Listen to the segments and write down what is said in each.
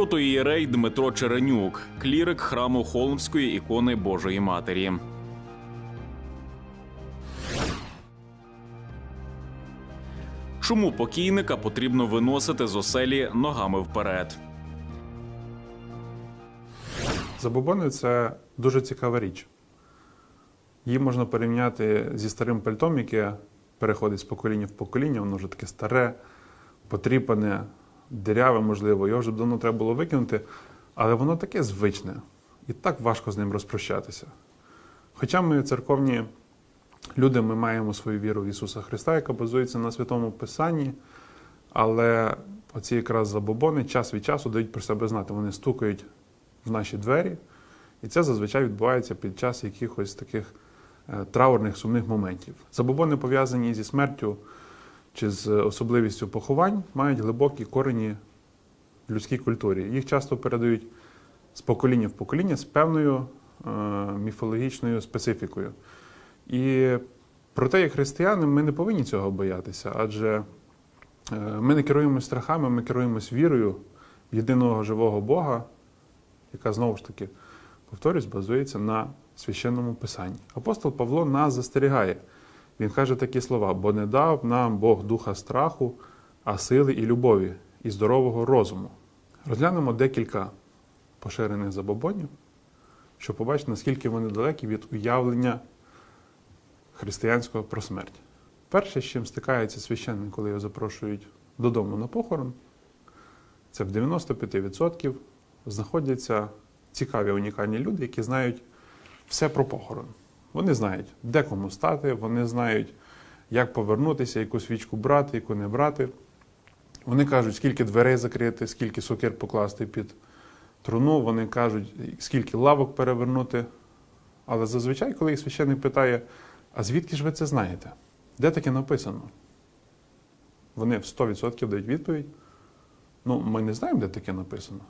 Протоієрей Дмитро Черенюк, клірик храму Холмської ікони Божої Матері. Чому покійника потрібно виносити з оселі ногами вперед? Забобони це дуже цікава річ. Її можна порівняти зі старим пальтом, яке переходить з покоління в покоління, воно вже таке старе, потріпане, диряве, можливо, його вже давно треба було викинути, але воно таке звичне і так важко з ним розпрощатися. Хоча ми церковні люди, ми маємо свою віру в Ісуса Христа, яка базується на Святому Писанні, але оці якраз забобони час від часу дають про себе знати. Вони стукають в наші двері, і це зазвичай відбувається під час якихось таких е, траурних сумних моментів. Забобони пов'язані зі смертю чи з особливістю поховань, мають глибокі корені в людській культурі. Їх часто передають з покоління в покоління з певною е, міфологічною специфікою. І проте, як християни, ми не повинні цього боятися, адже е, ми не керуємося страхами, ми керуємось вірою в єдиного живого Бога, яка знову ж таки, повторюсь, базується на священному писанні. Апостол Павло нас застерігає. Він каже такі слова: бо не дав нам Бог духа страху, а сили і любові, і здорового розуму. Розглянемо декілька поширених забобонів, щоб побачити, наскільки вони далекі від уявлення християнського про смерть. Перше, з чим стикається священник, коли його запрошують додому на похорон, це в 95% знаходяться цікаві унікальні люди, які знають все про похорон. Вони знають, де кому стати, вони знають, як повернутися, яку свічку брати, яку не брати. Вони кажуть, скільки дверей закрити, скільки сокир покласти під труну, вони кажуть, скільки лавок перевернути. Але зазвичай, коли їх священник питає, а звідки ж ви це знаєте? Де таке написано? Вони в 100% дають відповідь. Ну, ми не знаємо, де таке написано.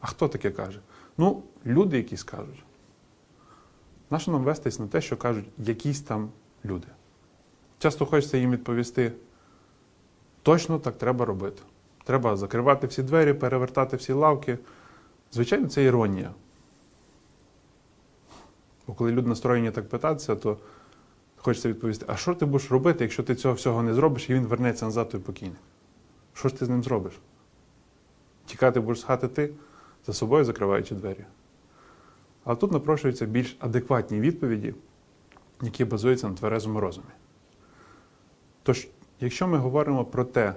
А хто таке каже? Ну, люди якісь кажуть. Нащо нам вестись на те, що кажуть якісь там люди? Часто хочеться їм відповісти: точно так треба робити. Треба закривати всі двері, перевертати всі лавки. Звичайно, це іронія. Бо коли люди настроєні так питатися, то хочеться відповісти: а що ти будеш робити, якщо ти цього всього не зробиш і він вернеться назад той покійник? Що ж ти з ним зробиш? Тікати будеш з хати ти, за собою закриваючи двері. Але тут напрошуються більш адекватні відповіді, які базуються на тверезому розумі. Тож, якщо ми говоримо про те,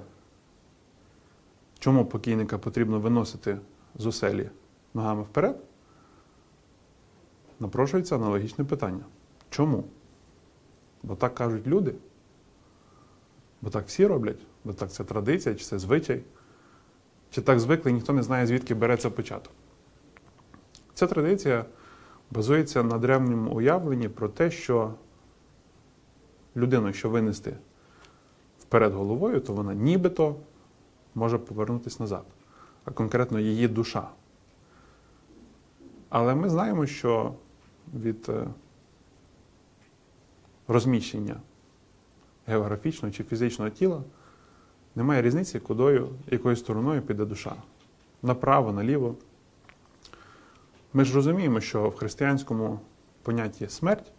чому покійника потрібно виносити з оселі ногами вперед, напрошується аналогічне питання. Чому? Бо так кажуть люди, бо так всі роблять, бо так це традиція, чи це звичай, чи так звикли, ніхто не знає, звідки береться початок. Ця традиція базується на древньому уявленні про те, що людину, що винести вперед головою, то вона нібито може повернутися назад, а конкретно її душа. Але ми знаємо, що від е, розміщення географічного чи фізичного тіла немає різниці, кудою, якою стороною піде душа. Направо, наліво. Ми ж розуміємо, що в християнському понятті смерть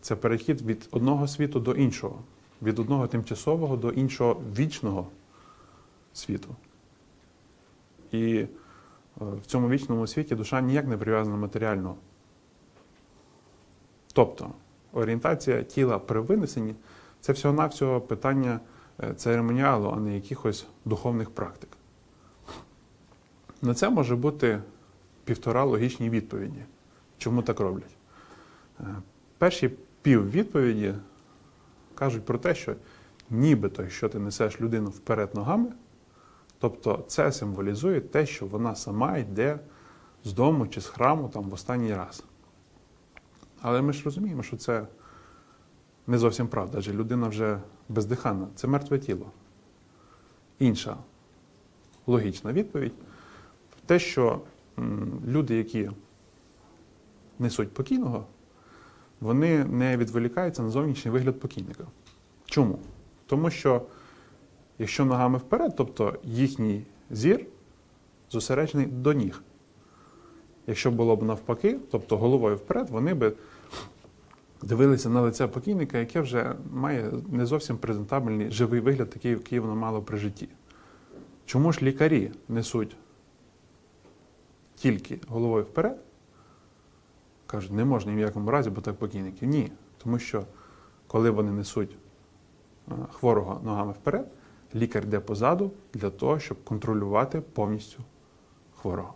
це перехід від одного світу до іншого, від одного тимчасового до іншого вічного світу. І е, в цьому вічному світі душа ніяк не прив'язана матеріально. Тобто орієнтація тіла при винесенні це всього-навсього питання е, церемоніалу, а не якихось духовних практик. На це може бути півтора логічні відповіді. Чому так роблять? Е, Перші пів відповіді кажуть про те, що нібито, якщо ти несеш людину вперед ногами, тобто це символізує те, що вона сама йде з дому чи з храму там в останній раз. Але ми ж розуміємо, що це не зовсім правда, адже людина вже бездиханна, це мертве тіло. Інша логічна відповідь те, що люди, які несуть покійного, вони не відволікаються на зовнішній вигляд покійника. Чому? Тому що якщо ногами вперед, тобто їхній зір зосереджений до ніг. Якщо було б навпаки, тобто головою вперед, вони би дивилися на лице покійника, яке вже має не зовсім презентабельний живий вигляд, такий, який воно мало при житті. Чому ж лікарі несуть тільки головою вперед? Кажуть, не можна ні в якому разі, бо так покійників. Ні. Тому що коли вони несуть е, хворого ногами вперед, лікар йде позаду для того, щоб контролювати повністю хворого.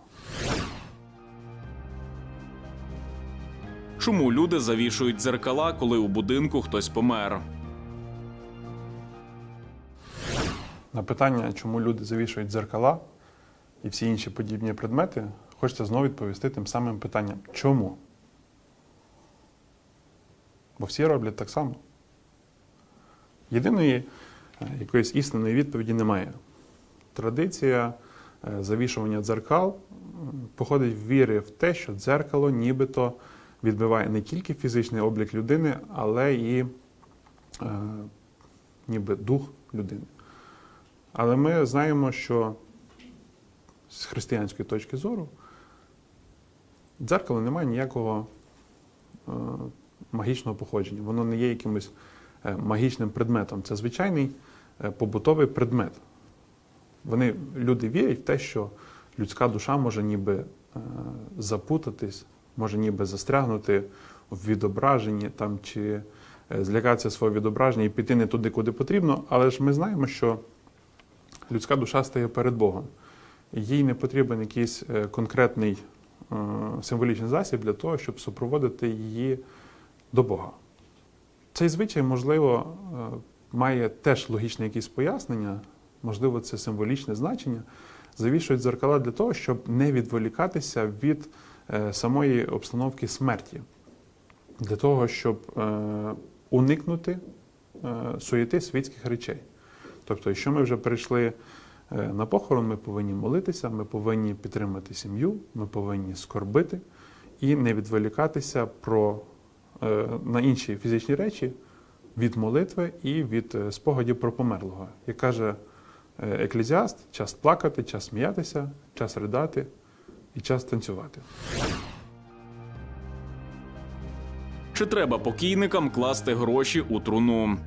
Чому люди завішують дзеркала, коли у будинку хтось помер? На питання, чому люди завішують дзеркала і всі інші подібні предмети, хочеться знову відповісти тим самим питанням чому? Бо всі роблять так само. Єдиної е, якоїсь істинної відповіді немає. Традиція е, завішування дзеркал походить в віри в те, що дзеркало нібито відбиває не тільки фізичний облік людини, але і е, ніби дух людини. Але ми знаємо, що з християнської точки зору дзеркало не має ніякого е, магічного походження. Воно не є якимось е, магічним предметом. Це звичайний е, побутовий предмет. Вони, люди вірять в те, що людська душа може ніби е, запутатись, може ніби застрягнути в відображенні там, чи е, злякатися свого відображення і піти не туди, куди потрібно. Але ж ми знаємо, що людська душа стає перед Богом. Їй не потрібен якийсь е, конкретний е, символічний засіб для того, щоб супроводити її до Бога. Цей звичай, можливо, е, має теж логічне якісь пояснення, можливо, це символічне значення. Завішують дзеркала для того, щоб не відволікатися від самої обстановки смерті, для того, щоб уникнути суєти світських речей. Тобто, якщо ми вже прийшли е, на похорон, ми повинні молитися, ми повинні підтримати сім'ю, ми повинні скорбити і не відволікатися про, е, на інші фізичні речі від молитви і від е, спогадів про померлого. Як каже е, еклезіаст, час плакати, час сміятися, час ридати і час танцювати. Чи треба покійникам класти гроші у труну?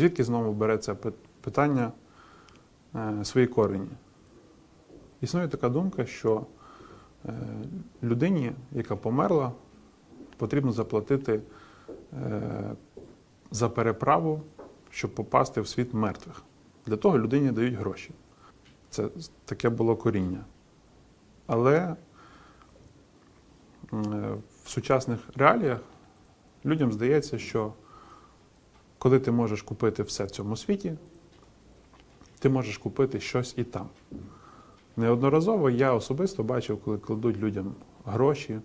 Звідки знову береться пи- питання е, свої корені? Існує така думка, що е, людині, яка померла, потрібно заплатити е, за переправу, щоб попасти в світ мертвих. Для того людині дають гроші. Це таке було коріння. Але в сучасних реаліях людям здається, що коли ти можеш купити все в цьому світі, ти можеш купити щось і там. Неодноразово я особисто бачив, коли кладуть людям гроші,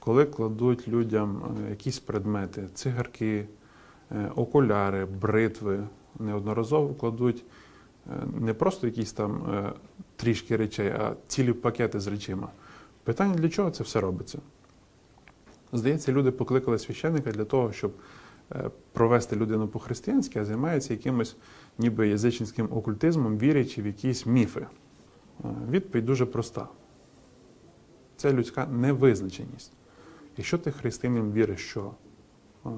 коли кладуть людям е, якісь предмети, цигарки, е, окуляри, бритви. Неодноразово кладуть е, не просто якісь там трішки речей, а цілі пакети з речима. Питання, для чого це все робиться? Здається, люди покликали священника для того, щоб провести людину по-християнськи, а займаються якимось ніби язичницьким окультизмом, вірячи в якісь міфи. Е, Відповідь дуже проста. Це людська невизначеність. Якщо ти християнин віриш, що е,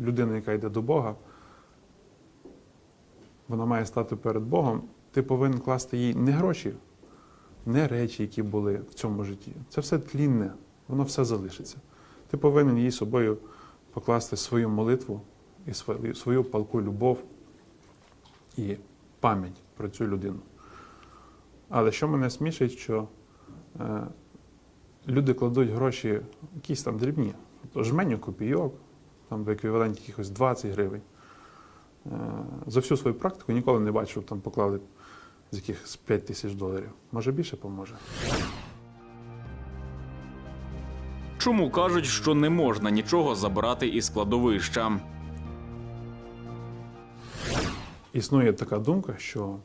людина, яка йде до Бога, вона має стати перед Богом, ти повинен класти їй не гроші, не речі, які були в цьому житті. Це все тлінне, воно все залишиться. Ти повинен їй собою покласти свою молитву і свою, палку любов і пам'ять про цю людину. Але що мене смішить, що е, люди кладуть гроші, якісь там дрібні, тобто жменю копійок, там в еквіваленті якихось 20 гривень. Е, за всю свою практику ніколи не бачив, там поклали з якихось 5 тисяч доларів. Може більше поможе. Чому кажуть, що не можна нічого забирати із кладовища? Існує така думка, що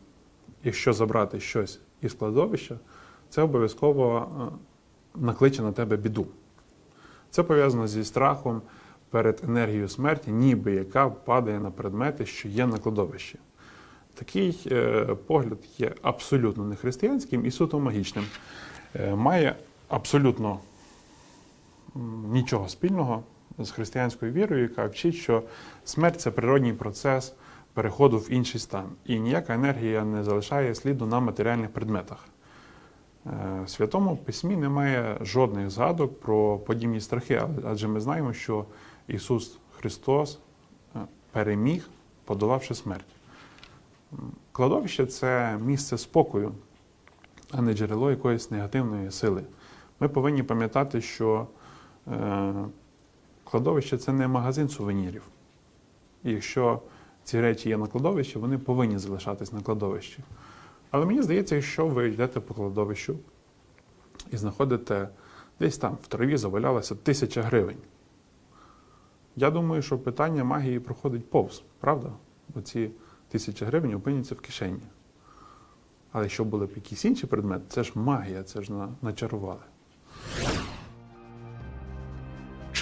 якщо забрати щось із кладовища, це обов'язково е, накличе на тебе біду. Це пов'язано зі страхом перед енергією смерті, ніби яка падає на предмети, що є на кладовищі. Такий е, погляд є абсолютно не християнським і суто магічним. Е, має абсолютно нічого спільного з християнською вірою, яка вчить, що смерть це природній процес переходу в інший стан. І ніяка енергія не залишає сліду на матеріальних предметах. Е, В Святому Письмі немає жодних згадок про подібні страхи, адже ми знаємо, що Ісус Христос е, переміг, подолавши смерть. Кладовище це місце спокою, а не джерело якоїсь негативної сили. Ми повинні пам'ятати, що кладовище це не магазин сувенірів. І якщо ці речі є на кладовищі, вони повинні залишатись на кладовищі. Але мені здається, якщо ви йдете по кладовищу і знаходите десь там в траві завалялася тисяча гривень. Я думаю, що питання магії проходить повз, правда? Бо ці тисяча гривень опиняться в кишені. Але якщо були б якісь інші предмети, це ж магія, це ж на- начарували.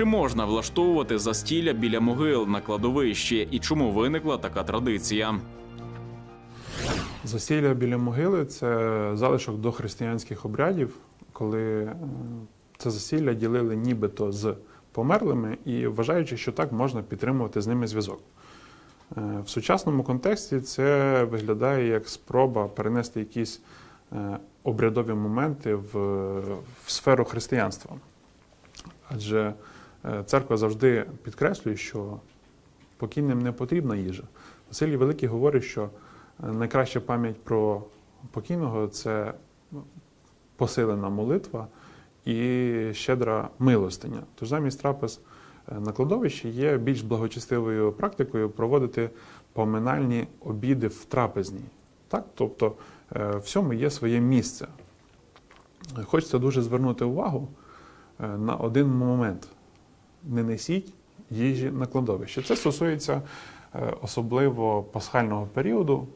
Чи можна влаштовувати застілля біля могил на кладовищі і чому виникла така традиція? Засілля біля могили це залишок до християнських обрядів, коли е, це засілля ділили нібито з померлими і вважаючи, що так можна підтримувати з ними зв'язок. Е, В сучасному контексті це виглядає як спроба перенести якісь е, обрядові моменти в, в сферу християнства. Адже церква завжди підкреслює, що покійним не потрібна їжа. Василій Великий говорить, що е, найкраща пам'ять про покійного це ну, посилена молитва і щедра милостиня. Тож замість трапез е, на кладовищі є більш благочестивою практикою проводити поминальні обіди в трапезній. Так? Тобто е, всьому є своє місце. Хочеться дуже звернути увагу е, на один момент. Не несіть їжі на кладовище. Це стосується е, особливо пасхального періоду.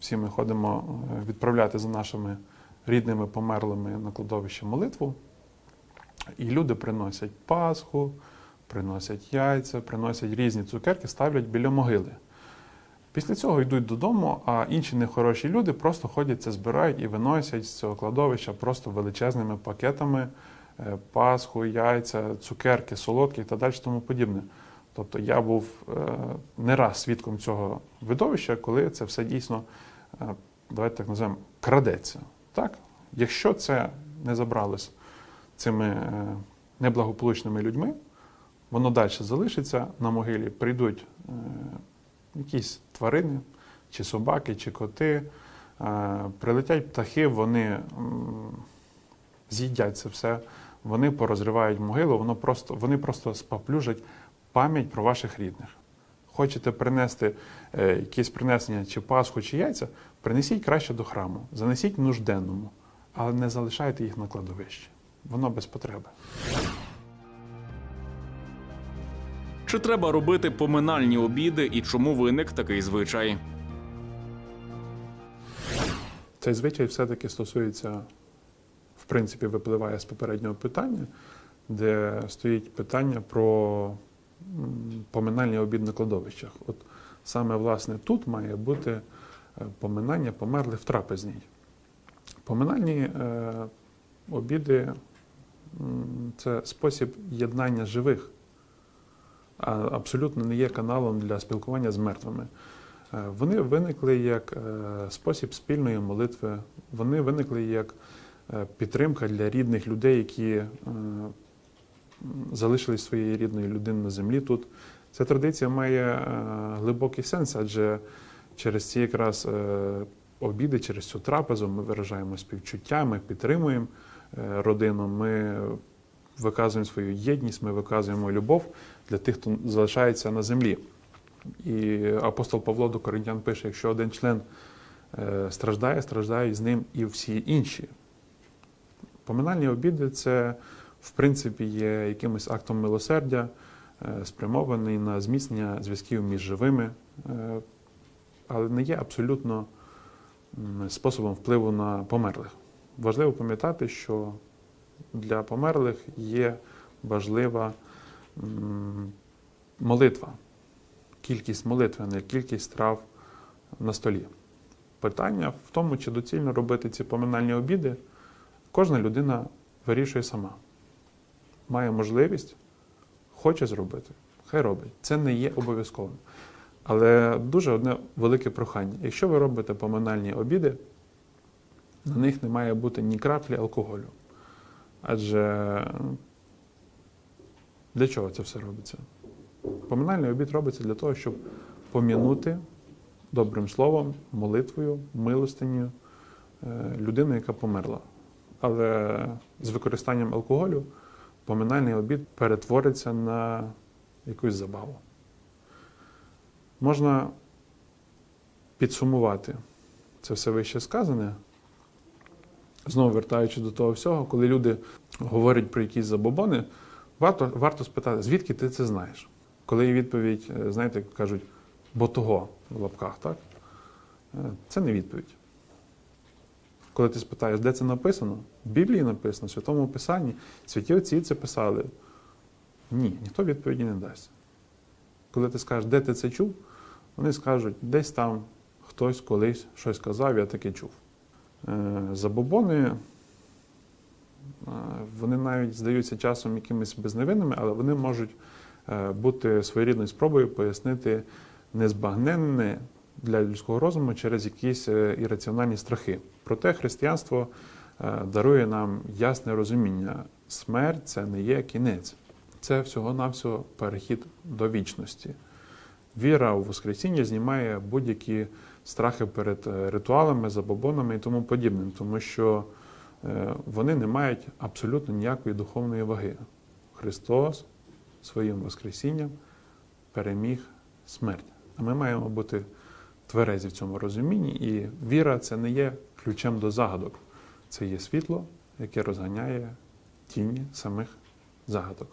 Всі ми ходимо е, відправляти за нашими рідними померлими на кладовище молитву. І люди приносять пасху, приносять яйця, приносять різні цукерки, ставлять біля могили. Після цього йдуть додому, а інші нехороші люди просто ходять це збирають і виносять з цього кладовища просто величезними пакетами пасху, яйця, цукерки, солодкі та далі тому подібне. Тобто я був е, не раз свідком цього видовища, коли це все дійсно, е, давайте так називаємо, крадеться. Так? Якщо це не забралось цими е, неблагополучними людьми, воно далі залишиться на могилі, прийдуть е, якісь тварини, чи собаки, чи коти, е, прилетять птахи, вони з'їдять це все, вони порозривають могилу, воно просто, вони просто споплюжать пам'ять про ваших рідних. Хочете принести е, якесь принесення чи пасху, чи яйця, принесіть краще до храму, занесіть нужденному, але не залишайте їх на кладовищі. Воно без потреби. Чи треба робити поминальні обіди і чому виник такий звичай? Цей звичай все-таки стосується, принципі, випливає з попереднього питання, де стоїть питання про поминальний обід на кладовищах. От саме власне тут має бути е, поминання померлих в трапезній. Поминальні е, обіди це спосіб єднання живих, а абсолютно не є каналом для спілкування з мертвими. Е, Вони виникли як спосіб спільної молитви, вони виникли як підтримка для рідних людей, які е, м, залишились своєю рідною людиною на землі тут. Ця традиція має е, глибокий сенс, адже через ці якраз е, обіди, через цю трапезу ми виражаємо співчуття, ми підтримуємо е, родину, ми виказуємо свою єдність, ми виказуємо любов для тих, хто залишається на землі. І апостол Павло до Коринтян пише: якщо один член е, страждає, страждають з ним і всі інші. Поминальні обіди це, в принципі, є якимось актом милосердя, е, спрямований на зміцнення зв'язків між живими, е, але не є абсолютно способом впливу на померлих. Важливо пам'ятати, що для померлих є важлива молитва кількість молитви, а не кількість трав на столі. Питання в тому, чи доцільно робити ці поминальні обіди, кожна людина вирішує сама. Має можливість, хоче зробити, хай робить. Це не є обов'язковим. Але дуже одне велике прохання. Якщо ви робите поминальні обіди, на них не має бути ні краплі алкоголю. Адже для чого це все робиться? Поминальний обід робиться для того, щоб помінути добрим словом, молитвою, милостиню е, людину, яка померла. Але з використанням алкоголю поминальний обід перетвориться на якусь забаву. Можна підсумувати це все вище сказане, знову вертаючи до того всього, коли люди говорять про якісь забобони, варто, варто спитати, звідки ти це знаєш? Коли є відповідь, е, знаєте, кажуть, бо того в лапках, так? Е, Це не відповідь. Коли ти спитаєш, де це написано, в Біблії написано, в Святому Писанні, святі отці це писали. Ні, ніхто відповіді не дасть. Коли ти скажеш, де ти це чув, вони скажуть, десь там хтось колись щось казав, я таке чув. Е, Забобони, е, вони навіть здаються часом якимись безневинними, але вони можуть е, бути своєрідною спробою пояснити незбагненне для людського розуму через якісь е, ірраціональні страхи. Проте християнство е, дарує нам ясне розуміння: смерть це не є кінець, це всього-навсього перехід до вічності. Віра у Воскресіння знімає будь-які страхи перед е, ритуалами, забобонами і тому подібним, тому що вони не мають абсолютно ніякої духовної ваги. Христос своїм Воскресінням переміг смерть. А ми маємо бути тверезі в цьому розумінні, і віра це не є ключем до загадок, це є світло, яке розганяє тіні самих загадок.